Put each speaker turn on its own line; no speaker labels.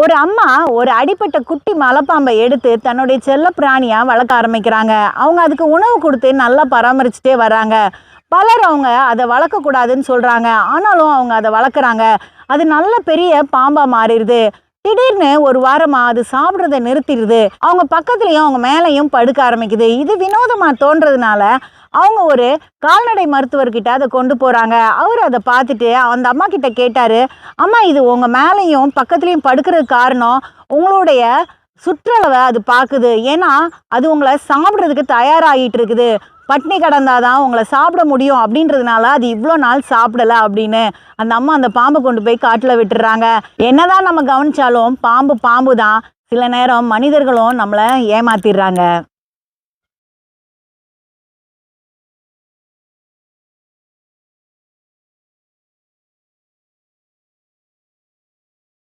ஒரு அம்மா ஒரு அடிப்பட்ட குட்டி மலைப்பாம்பை எடுத்து தன்னுடைய செல்ல பிராணியாக வளர்க்க ஆரம்பிக்கிறாங்க. அவங்க அதுக்கு உணவு கொடுத்து நல்லா பராமரிச்சுட்டே வராங்க பலர் அவங்க அதை வளர்க்கக்கூடாதுன்னு சொல்கிறாங்க ஆனாலும் அவங்க அதை வளர்க்குறாங்க. அது நல்ல பெரிய பாம்பாக மாறிடுது. திடீர்னு ஒரு வாரமாக அது சாப்பிட்றத நிறுத்திடுது. அவங்க பக்கத்துலேயும் அவங்க மேலேயும் படுக்க ஆரம்பிக்குது. இது வினோதமாக தோன்றதுனால அவங்க ஒரு கால்நடை மருத்துவர்கிட்ட அதை கொண்டு போகிறாங்க அவர் அதை பார்த்துட்டு அந்த அம்மா கிட்ட கேட்டார் அம்மா இது உங்கள் மேலேயும் பக்கத்துலேயும் படுக்கிறதுக்கு காரணம் உங்களுடைய சுற்றளவை அது பார்க்குது. ஏன்னா அது உங்களை சாப்பிட்றதுக்கு தயாராகிட்டு இருக்குது. பட்னி கடந்தாதான் உங்களை சாப்பிட முடியும். அப்படின்றதுனால அது இவ்வளோ நாள் சாப்பிடல அப்படின்னு அந்த அம்மா அந்த பாம்பை கொண்டு போய் காட்டில் விட்டுறாங்க. என்னதான் நம்ம கவனிச்சாலும் பாம்பு பாம்பு தான் சில நேரம் மனிதர்களும் நம்மளை ஏமாத்திடுறாங்க.